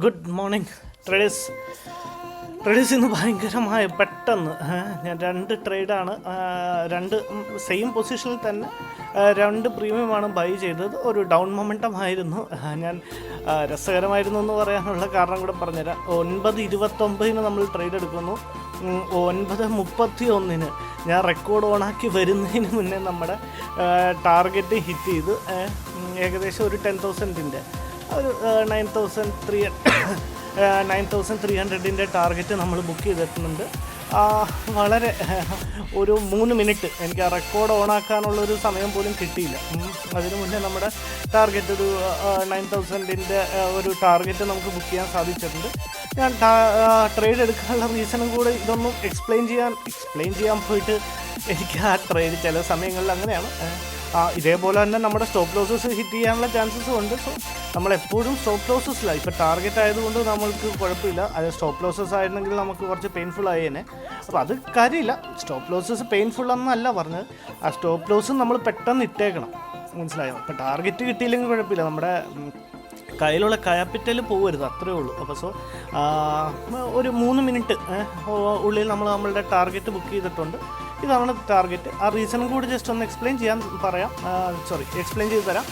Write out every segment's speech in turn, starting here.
Good morning traders traders ഇന്ന് ഭയങ്കരമായ പെട്ടെന്ന് ഞാൻ രണ്ട് ട്രേഡാണ് രണ്ട് സെയിം പൊസിഷനിൽ തന്നെ രണ്ട് പ്രീമിയമാണ് ബൈ ചെയ്തത്. ഒരു ഡൗൺ മൊമെന്റം ആയിരുന്നു. ഞാൻ രസകരമായിരുന്നു എന്ന് പറയാനുള്ള കാരണം കൂടെ പറഞ്ഞുതരാം. ഒൻപത് ഇരുപത്തൊമ്പതിന് നമ്മൾ ട്രേഡ് എടുക്കുന്നു. ഒൻപത് മുപ്പത്തി ഒന്നിന് ഞാൻ റെക്കോർഡ് ഓണാക്കി വരുന്നതിന് മുന്നേ നമ്മുടെ ടാർഗറ്റ് ഹിറ്റ് ചെയ്ത്. ഏകദേശം ഒരു ടെൻ തൗസൻഡിന്റെ ഒരു nine thousand three nine thousand three ഹൺഡ്രഡിന്റെ target നമ്മൾ ബുക്ക് ചെയ്തിട്ടുണ്ട്. വളരെ ഒരു മൂന്ന് മിനിറ്റ് എനിക്ക് ആ റെക്കോർഡ് ഓണാക്കാനുള്ളൊരു സമയം പോലും കിട്ടിയില്ല. അതിനു മുന്നേ നമ്മുടെ ടാർഗറ്റ് ഒരു നയൻ തൗസൻഡിന്റെ ഒരു ടാർഗറ്റ് നമുക്ക് ബുക്ക് ചെയ്യാൻ സാധിച്ചിട്ടുണ്ട്. ഞാൻ ട്രേഡ് എടുക്കാനുള്ള റീസണും കൂടെ ഇതൊന്നും എക്സ്പ്ലെയിൻ ചെയ്യാൻ എക്സ്പ്ലെയിൻ ചെയ്യാൻ പോയിട്ട് എനിക്ക് ആ ട്രേഡ് ചില സമയങ്ങളിൽ അങ്ങനെയാണ്. ഇതേപോലെ തന്നെ നമ്മുടെ സ്റ്റോപ്പ് ലോസസ് ഹിറ്റ് ചെയ്യാനുള്ള ചാൻസസും ഉണ്ട്. സോ നമ്മൾ എപ്പോഴും സ്റ്റോപ്പ് ലോസസിലാണ് ഇപ്പോൾ ടാർഗറ്റ് ആയതുകൊണ്ട് നമ്മൾക്ക് കുഴപ്പമില്ല. അത് സ്റ്റോപ്പ് ലോസസ് ആയിരുന്നെങ്കിൽ നമുക്ക് കുറച്ച് പെയിൻഫുൾ ആയേനെ. അപ്പോൾ അത് കാര്യമില്ല. സ്റ്റോപ്പ് ലോസസ് പെയിൻഫുൾ എന്നല്ല പറഞ്ഞത്. ആ സ്റ്റോപ്പ് ലോസ് നമ്മൾ പെട്ടെന്ന് ഇട്ടേക്കണം. മനസ്സിലായോ? അപ്പോൾ ടാർഗറ്റ് കിട്ടിയില്ലെങ്കിൽ കുഴപ്പമില്ല. നമ്മുടെ കയ്യിലുള്ള ക്യാപിറ്റൽ പോകരുത് അത്രേ ഉള്ളൂ. അപ്പോൾ സോ ഒരു മൂന്ന് മിനിറ്റ് ഉള്ളിൽ നമ്മൾ നമ്മളുടെ ടാർഗറ്റ് ബുക്ക് ചെയ്തിട്ടുണ്ട്. ഇതാണ് ടാർഗറ്റ് ആ റീസണും കൂടി ജസ്റ്റ് ഒന്ന് എക്സ്പ്ലെയിൻ ചെയ്യാൻ പറയാം. സോറി എക്സ്പ്ലെയിൻ ചെയ്ത് തരാം.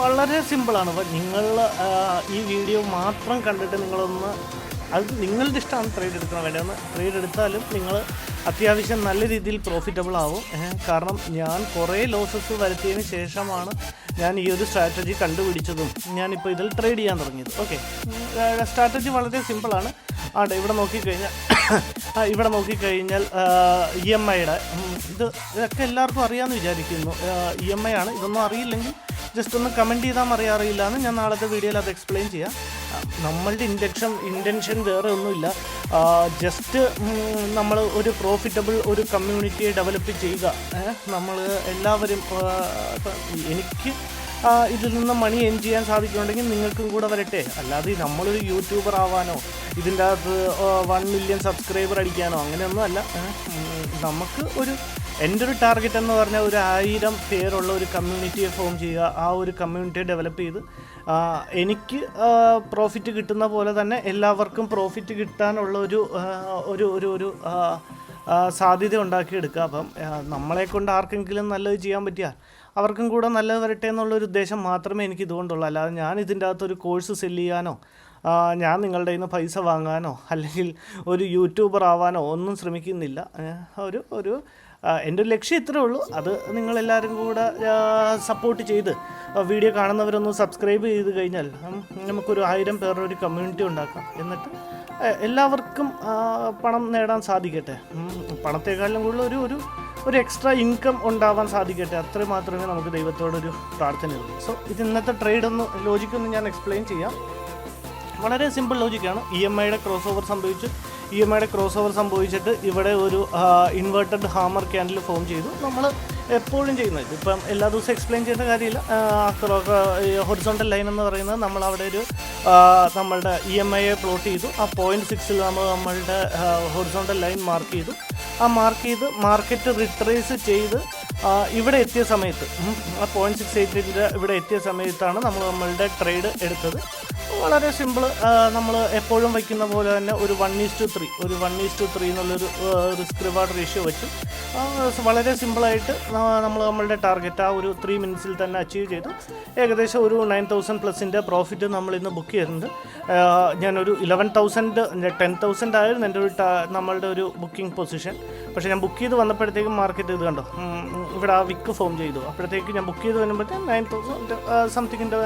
വളരെ സിമ്പിളാണ് അപ്പോൾ നിങ്ങൾ ഈ വീഡിയോ മാത്രം കണ്ടിട്ട് നിങ്ങളൊന്ന് അത് നിങ്ങളുടെ ഇഷ്ടമാണ് ട്രേഡ് എടുക്കണം വേണ്ടതെന്ന് ട്രേഡ് എടുത്താലും നിങ്ങൾ അത്യാവശ്യം നല്ല രീതിയിൽ പ്രോഫിറ്റബിൾ ആവും. കാരണം ഞാൻ കുറേ ലോസസ് വരുത്തിയതിന് ശേഷമാണ് ഞാൻ ഈ ഒരു സ്ട്രാറ്റജി കണ്ടുപിടിച്ചതും. ഞാനിപ്പോൾ ഇതിൽ ട്രേഡ് ചെയ്യാൻ തുടങ്ങിയത്. ഓക്കെ സ്ട്രാറ്റജി വളരെ സിമ്പിളാണ് ആട്ടെ ഇവിടെ നോക്കിക്കഴിഞ്ഞാൽ ഇവിടെ നോക്കിക്കഴിഞ്ഞാൽ ഇ എം ഐയുടെ ഇത് ഇതൊക്കെ എല്ലാവർക്കും അറിയാമെന്ന് വിചാരിക്കുന്നു. ഇ എം ഐ ആണ്. ഇതൊന്നും അറിയില്ലെങ്കിൽ ജസ്റ്റ് ഒന്ന് കമന്റ് ചെയ്താൽ മതി അറിയില്ല എന്ന് ഞാൻ നാളത്തെ വീഡിയോയിൽ അത് എക്സ്പ്ലെയിൻ ചെയ്യാം. നമ്മളുടെ ഇൻഡക്ഷൻ ഇന്റൻഷൻ വേറെ ഒന്നുമില്ല. ജസ്റ്റ് നമ്മൾ ഒരു പ്രോഫിറ്റബിൾ ഒരു കമ്മ്യൂണിറ്റിയെ ഡെവലപ്പ് ചെയ്യുക. നമ്മൾ എല്ലാവരും എനിക്ക് ഇതിൽ നിന്ന് മണി എൻ ചെയ്യാൻ സാധിക്കുന്നുണ്ടെങ്കിൽ നിങ്ങൾക്കും കൂടെ വരട്ടെ. അല്ലാതെ നമ്മളൊരു യൂട്യൂബർ ആവാനോ ഇതിന്റെ അകത്ത് വൺ മില്യൺ സബ്സ്ക്രൈബർ അടിക്കാനോ അങ്ങനെയൊന്നും അല്ല. നമുക്ക് ഒരു എന്റെ ഒരു ടാർഗറ്റ് എന്ന് പറഞ്ഞാൽ ഒരു ആയിരം പേരുള്ള ഒരു കമ്മ്യൂണിറ്റിയെ ഫോം ചെയ്യുക ആ ഒരു കമ്മ്യൂണിറ്റിയെ ഡെവലപ്പ് ചെയ്ത് എനിക്ക് പ്രോഫിറ്റ് കിട്ടുന്ന പോലെ തന്നെ എല്ലാവർക്കും പ്രോഫിറ്റ് കിട്ടാനുള്ള ഒരു ഒരു ഒരു ഒരു സാധ്യത ഉണ്ടാക്കിയെടുക്കുക. അപ്പം നമ്മളെ കൊണ്ട് ആർക്കെങ്കിലും നല്ലത് ചെയ്യാൻ പറ്റിയാൽ അവർക്കും കൂടെ നല്ലത് വരട്ടെ എന്നുള്ളൊരു ഉദ്ദേശം മാത്രമേ എനിക്ക് ഇതുകൊണ്ടുള്ളൂ അല്ലാതെ ഞാൻ ഇതിന്റെ അകത്തൊരു കോഴ്സ് സെല്ല് ചെയ്യാനോ ഞാൻ നിങ്ങളുടെ നിന്ന് പൈസ വാങ്ങാനോ അല്ലെങ്കിൽ ഒരു യൂട്യൂബർ ആവാനോ ഒന്നും ശ്രമിക്കുന്നില്ല. ഒരു ഒരു എന്റെ ഒരു ലക്ഷ്യം ഇത്രേ ഉള്ളൂ. അത് നിങ്ങളെല്ലാവരും കൂടെ സപ്പോർട്ട് ചെയ്ത് വീഡിയോ കാണുന്നവരൊന്ന് സബ്സ്ക്രൈബ് ചെയ്ത് കഴിഞ്ഞാൽ നമുക്കൊരു ആയിരം പേരുടെ ഒരു കമ്മ്യൂണിറ്റി ഉണ്ടാക്കാം. എന്നിട്ട് എല്ലാവർക്കും പണം നേടാൻ സാധിക്കട്ടെ. പണത്തെക്കാളിലും പണത്തെക്കാളും കൂടുതൽ ഒരു ഒരു ഒരു എക്സ്ട്രാ ഇൻകം ഉണ്ടാവാൻ സാധിക്കട്ടെ. അത്ര മാത്രമേ നമുക്ക് ദൈവത്തോടൊരു പ്രാർത്ഥനയുള്ളൂ സോ ഇത് ഇന്നത്തെ ട്രേഡ് ഒന്ന് ലോജിക്കൊന്ന് ഞാൻ എക്സ്പ്ലെയിൻ ചെയ്യാം. വളരെ സിമ്പിൾ ലോജിക്കാണ് ഇ എം ഐയുടെ ക്രോസ് ഓവർ സംഭവിച്ചു. ഇ എം ഐയുടെ ക്രോസ് ഓവർ സംഭവിച്ചിട്ട് ഇവിടെ ഒരു ഇൻവേർട്ടഡ് ഹാമർ ക്യാൻഡിൽ ഫോം ചെയ്തു. നമ്മൾ എപ്പോഴും ചെയ്യുന്നത്. ഇപ്പം എല്ലാ ദിവസവും എക്സ്പ്ലെയിൻ ചെയ്യേണ്ട കാര്യമില്ല. ഹൊറിസോണ്ടൽ ലൈൻ എന്ന് പറയുന്നത് നമ്മൾ അവിടെ ഒരു നമ്മളുടെ ഇ എം ഐയെ പ്ലോട്ട് ചെയ്തു. ആ പോയിന്റ് സിക്സിൽ നമ്മൾ നമ്മളുടെ ഹൊറിസോണ്ടൽ ലൈൻ മാർക്ക് ചെയ്തു. ആ മാർക്ക് ചെയ്ത് മാർക്കറ്റ് റിട്രേസ് ചെയ്ത് ഇവിടെ എത്തിയ സമയത്ത് ആ പോയിന്റ് സിക്സ് എയ്റ്റിന്റെ ഇവിടെ എത്തിയ സമയത്താണ് നമ്മൾ നമ്മളുടെ ട്രേഡ് എടുത്തത്. വളരെ സിമ്പിൾ നമ്മൾ എപ്പോഴും വയ്ക്കുന്ന പോലെ തന്നെ ഒരു വൺ ഈസ് ടു ത്രീ ഒരു വൺ ഈസ് ടു ത്രീ എന്നുള്ളൊരു റിസ്ക് റിവാർഡ് റേഷ്യോ വെച്ച് വളരെ സിമ്പിളായിട്ട് നമ്മൾ നമ്മളുടെ ടാർഗറ്റ് ആ ഒരു ത്രീ മിനിറ്റ്സിൽ തന്നെ അച്ചീവ് ചെയ്തു. ഏകദേശം ഒരു നയൻ തൗസൻഡ് പ്ലസിന്റെ പ്രോഫിറ്റ് നമ്മൾ ഇന്ന് ബുക്ക് ചെയ്തിട്ടുണ്ട്. ഞാനൊരു ഇലവൻ തൗസൻഡ് ടെൻ തൗസൻഡ് ആയിരുന്നു എന്റെ ഒരു നമ്മളുടെ ഒരു ബുക്കിംഗ് പൊസിഷൻ പക്ഷേ ഞാൻ ബുക്ക് ചെയ്ത് വന്നപ്പോഴത്തേക്കും മാർക്കറ്റ് ഇത് കണ്ടോ? ഇവിടെ ആ വിക്ക് ഫോം ചെയ്തു. അപ്പോഴത്തേക്ക് ഞാൻ ബുക്ക് ചെയ്ത് വരുമ്പോഴത്തേക്കും നയൻ തൗസൻഡ് സംതിങ്ങിന്റെ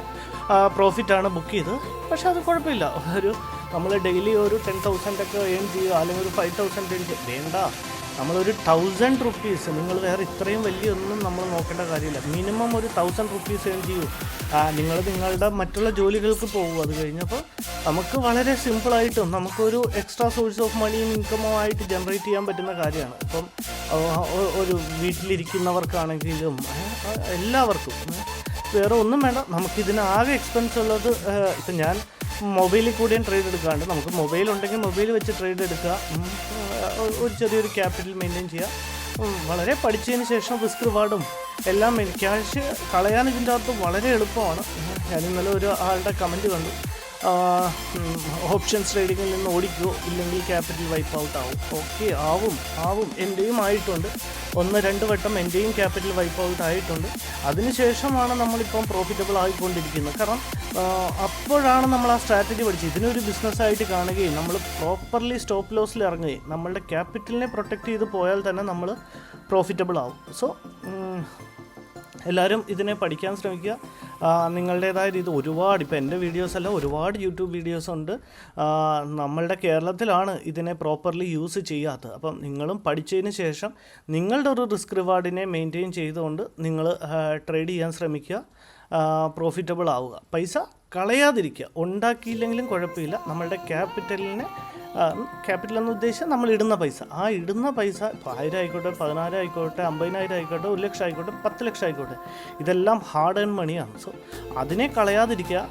പ്രോഫിറ്റാണ് ബുക്ക് ചെയ്തത് പക്ഷേ അത് കുഴപ്പമില്ല. ഒരു നമ്മൾ ഡെയിലി ഒരു ടെൻ തൗസൻഡ് ഒക്കെ ഏൺ ചെയ്യുക അല്ലെങ്കിൽ ഒരു ഫൈവ് തൗസൻഡ് ഏൺ ചെയ്യുക. വേണ്ട. നമ്മളൊരു തൗസൻഡ് റുപ്പീസ് നിങ്ങൾ വേറെ ഇത്രയും വലിയ ഒന്നും നമ്മൾ നോക്കേണ്ട കാര്യമില്ല. മിനിമം ഒരു തൗസൻഡ് റുപ്പീസ് ഏൺ ചെയ്യൂ. നിങ്ങൾ നിങ്ങളുടെ മറ്റുള്ള ജോലികൾക്ക് പോകും. അത് കഴിഞ്ഞപ്പോൾ നമുക്ക് വളരെ സിമ്പിളായിട്ടും നമുക്കൊരു എക്സ്ട്രാ സോഴ്സ് ഓഫ് മണിയും ഇൻകമോ ആയിട്ട് ജനറേറ്റ് ചെയ്യാൻ പറ്റുന്ന കാര്യമാണ്. ഇപ്പം ഒരു വീട്ടിലിരിക്കുന്നവർക്കാണെങ്കിലും എല്ലാവർക്കും വേറെ ഒന്നും വേണ്ട. നമുക്കിതിന് ആകെ എക്സ്പെൻസ് ഉള്ളത് ഇപ്പം ഞാൻ മൊബൈലിൽ കൂടിയും ട്രേഡ് എടുക്കാണ്ട് നമുക്ക് മൊബൈൽ ഉണ്ടെങ്കിൽ മൊബൈൽ വെച്ച് ട്രേഡ് എടുക്കുക. ഒരു ചെറിയൊരു ക്യാപിറ്റൽ മെയിന്റെയിൻ ചെയ്യുക. വളരെ പഠിച്ചതിന് ശേഷം റിസ്ക് റിവാർഡും എല്ലാം ക്യാഷ് കളയാൻ ഇതിന്റെ അകത്ത് വളരെ എളുപ്പമാണ്. ഞാൻ ഇന്നലെ ഒരു ആളുടെ കമന്റ് കണ്ടു. ഓപ്ഷൻസ് ട്രേഡിങ്ങിൽ നിന്ന് ഓടിക്കുമോ ഇല്ലെങ്കിൽ ക്യാപിറ്റൽ വൈപ്പ് ഔട്ട് ആവും. ഓക്കെ ആവും ആവും. എന്റെയും ആയിട്ടുണ്ട്. ഒന്ന് രണ്ട് വട്ടം എന്റെയും ക്യാപിറ്റൽ വൈപ്പ് ഔട്ട് ആയിട്ടുണ്ട്. അതിനുശേഷമാണ് നമ്മളിപ്പം പ്രോഫിറ്റബിൾ ആയിക്കൊണ്ടിരിക്കുന്നത്. കാരണം അപ്പോഴാണ് നമ്മൾ ആ സ്ട്രാറ്റജി പഠിച്ചത്. ഇതിനൊരു ബിസിനസ്സായിട്ട് കാണുകയും നമ്മൾ പ്രോപ്പർലി സ്റ്റോപ്പ് ലോസിൽ ഇറങ്ങുകയും നമ്മളുടെ ക്യാപിറ്റലിനെ പ്രൊട്ടക്റ്റ് ചെയ്ത് പോയാൽ തന്നെ നമ്മൾ പ്രോഫിറ്റബിൾ ആവും. സോ എല്ലാവരും ഇതിനെ പഠിക്കാൻ ശ്രമിക്കുക. നിങ്ങളുടേതായ രീതി ഒരുപാട് ഇപ്പോൾ എന്റെ വീഡിയോസ് അല്ല ഒരുപാട് യൂട്യൂബ് വീഡിയോസ് ഉണ്ട്. നമ്മളുടെ കേരളത്തിലാണ് ഇതിനെ പ്രോപ്പർലി യൂസ് ചെയ്യാത്തത്. അപ്പം നിങ്ങളും പഠിച്ചതിന് ശേഷം നിങ്ങളുടെ ഒരു റിസ്ക് റിവാർഡിനെ മെയിന്റെയിൻ ചെയ്തുകൊണ്ട് നിങ്ങൾ ട്രേഡ് ചെയ്യാൻ ശ്രമിക്കുക പ്രോഫിറ്റബിൾ ആവുക. പൈസ കളയാതിരിക്കുക. ഉണ്ടാക്കിയില്ലെങ്കിലും കുഴപ്പമില്ല. നമ്മളുടെ ക്യാപിറ്റലിനെ ക്യാപിറ്റൽ എന്ന് ഉദ്ദേശിച്ചാൽ നമ്മൾ ഇടുന്ന പൈസ. ആ ഇടുന്ന പൈസ ഇപ്പോൾ ആയിരം ആയിക്കോട്ടെ പതിനായിരം ആയിക്കോട്ടെ അമ്പതിനായിരം ആയിക്കോട്ടെ ഒരു ലക്ഷം ആയിക്കോട്ടെ പത്ത് ലക്ഷം ആയിക്കോട്ടെ. ഇതെല്ലാം ഹാർഡ് ഏൺ മണിയാണ് സോ അതിനെ കളയാതിരിക്കുക.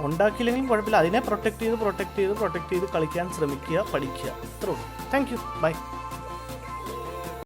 ഉണ്ടാക്കിയില്ലെങ്കിലും കുഴപ്പമില്ല. അതിനെ പ്രൊട്ടക്റ്റ് ചെയ്ത് പ്രൊട്ടക്റ്റ് ചെയ്ത് പ്രൊട്ടക്റ്റ് ചെയ്ത് കളിക്കാൻ ശ്രമിക്കുക പഠിക്കുക. ഇത്രയുള്ളൂ താങ്ക് യു ബൈ